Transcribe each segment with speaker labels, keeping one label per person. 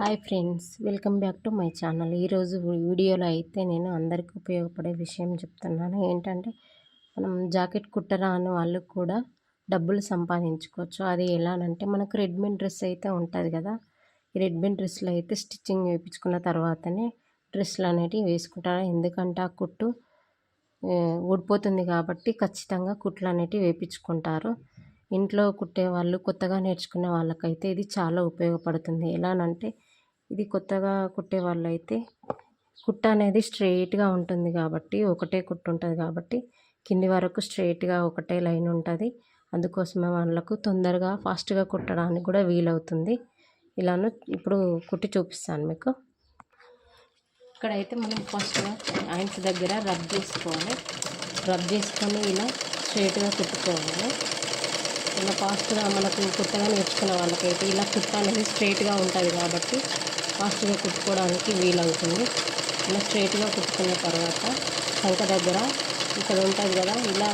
Speaker 1: Hi friends welcome back to my channel. ఈరోజు వీడియోలో అయితే నేను అందరికీ ఉపయోగపడే విషయం చెప్తున్నాను. ఏంటంటే మనం జాకెట్ కుట్టరాని వాళ్ళు కూడా డబ్బులు సంపాదించుకోవచ్చు. అది ఎలానంటే మనకు రెడ్మేడ్ డ్రెస్ అయితే ఉంటుంది కదా ఈ రెడ్మేడ్ డ్రెస్లో అయితే స్టిచ్చింగ్ వేయించుకున్న తర్వాతనే డ్రెస్సులు అనేటివి వేసుకుంటారు. ఎందుకంటే ఆ కుట్టు ఊడిపోతుంది కాబట్టి ఖచ్చితంగా కుట్లు అనేటివి వేయించుకుంటారు. ఇంట్లో కుట్టే వాళ్ళు కొత్తగా నేర్చుకునే వాళ్ళకైతే ఇది చాలా ఉపయోగపడుతుంది. ఎలానంటే ఇది కొత్తగా కుట్టే వాళ్ళైతే కుట్ట అనేది స్ట్రెయిట్గా ఉంటుంది కాబట్టి ఒకటే కుట్టు ఉంటుంది కాబట్టి కింది వరకు స్ట్రెయిట్గా ఒకటే లైన్ ఉంటుంది. అందుకోసమే వాళ్ళకు తొందరగా ఫాస్ట్గా కుట్టడానికి కూడా వీలవుతుంది. ఇలాను ఇప్పుడు కుట్టి చూపిస్తాను మీకు. ఇక్కడైతే మనం ఫస్ట్ ఆయన్స్ దగ్గర రబ్ చేసుకోవాలి. రబ్ చేసుకొని ఇలా స్ట్రెయిట్గా కుట్టుకోవాలి. ఇలా ఫాస్ట్గా మనకు కుట్టగా నేర్చుకున్న వాళ్ళకైతే ఇలా కుట్ట అనేది స్ట్రెయిట్గా ఉంటుంది కాబట్టి ఫాస్ట్గా కుట్టుకోవడానికి వీలవుతుంది. ఇలా స్ట్రైట్గా కుట్టుకున్న తర్వాత సంఖ దగ్గర ఇక్కడ ఉంటుంది కదా ఇలా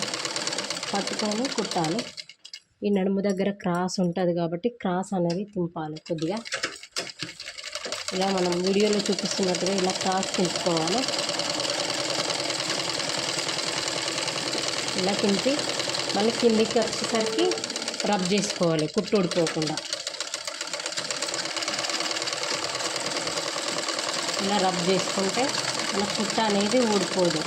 Speaker 1: పట్టుకొని కుట్టాలి. ఈ నడుము దగ్గర క్రాస్ ఉంటుంది కాబట్టి క్రాస్ అనేది తింపాలి కొద్దిగా. ఇలా మనం వీడియోలో చూపిస్తున్నట్టుగా ఇలా క్రాస్ తింపుకోవాలి ఇలా తింపి మళ్ళీ కిందికి వచ్చేసరికి రబ్ చేసుకోవాలి కుట్టు ఉడిపోకుండా ఇలా రబ్ చేసుకుంటే మన కుట్ట అనేది ఊడిపోదు.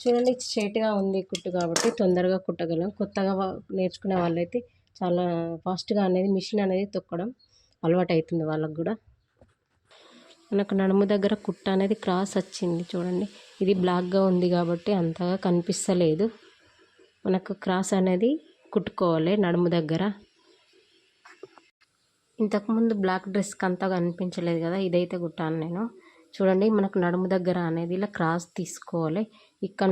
Speaker 1: చూడండి స్ట్రైట్గా ఉంది కుట్టు కాబట్టి తొందరగా కుట్టగలం. కొత్తగా నేర్చుకునే వాళ్ళైతే చాలా ఫాస్ట్గా అనేది మిషన్ అనేది తొక్కడం అలవాటు అవుతుంది వాళ్ళకు కూడా. మనకు నడుము దగ్గర కుట్ట అనేది క్రాస్ వచ్చింది చూడండి. ఇది బ్లాక్గా ఉంది కాబట్టి అంతగా కనిపిస్తలేదు. మనకు క్రాస్ అనేది కుట్టుకోవాలి నడుము దగ్గర. ఇంతకుముందు బ్లాక్ డ్రెస్కి అంతగా అనిపించలేదు కదా ఇదైతే కుట్టాను నేను. చూడండి మనకు నడుము దగ్గర అనేది ఇలా క్రాస్ తీసుకోవాలి. ఇక్కడ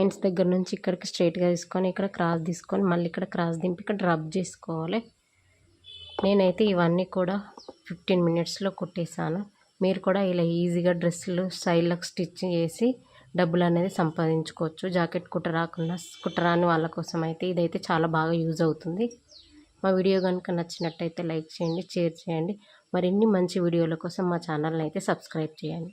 Speaker 1: ఐన్స్ దగ్గర నుంచి ఇక్కడికి స్ట్రైట్గా తీసుకొని ఇక్కడ క్రాస్ తీసుకొని మళ్ళీ ఇక్కడ క్రాస్ దింపి ఇక్కడ రబ్ చేసుకోవాలి. నేనైతే ఇవన్నీ కూడా ఫిఫ్టీన్ మినిట్స్లో కుట్టేశాను. మీరు కూడా ఇలా ఈజీగా డ్రెస్సులు స్టైల్లకు స్టిచ్ చేసి డబ్బులు అనేది సంపాదించుకోవచ్చు. జాకెట్ కుట్టరాకుండా కుట్టరాని వాళ్ళ కోసం అయితే ఇదైతే చాలా బాగా యూజ్ అవుతుంది. మా వీడియో కనుక నచ్చినట్టయితే లైక్ చేయండి షేర్ చేయండి. మరిన్ని మంచి వీడియోల కోసం మా ఛానల్ని అయితే సబ్స్క్రైబ్ చేయండి.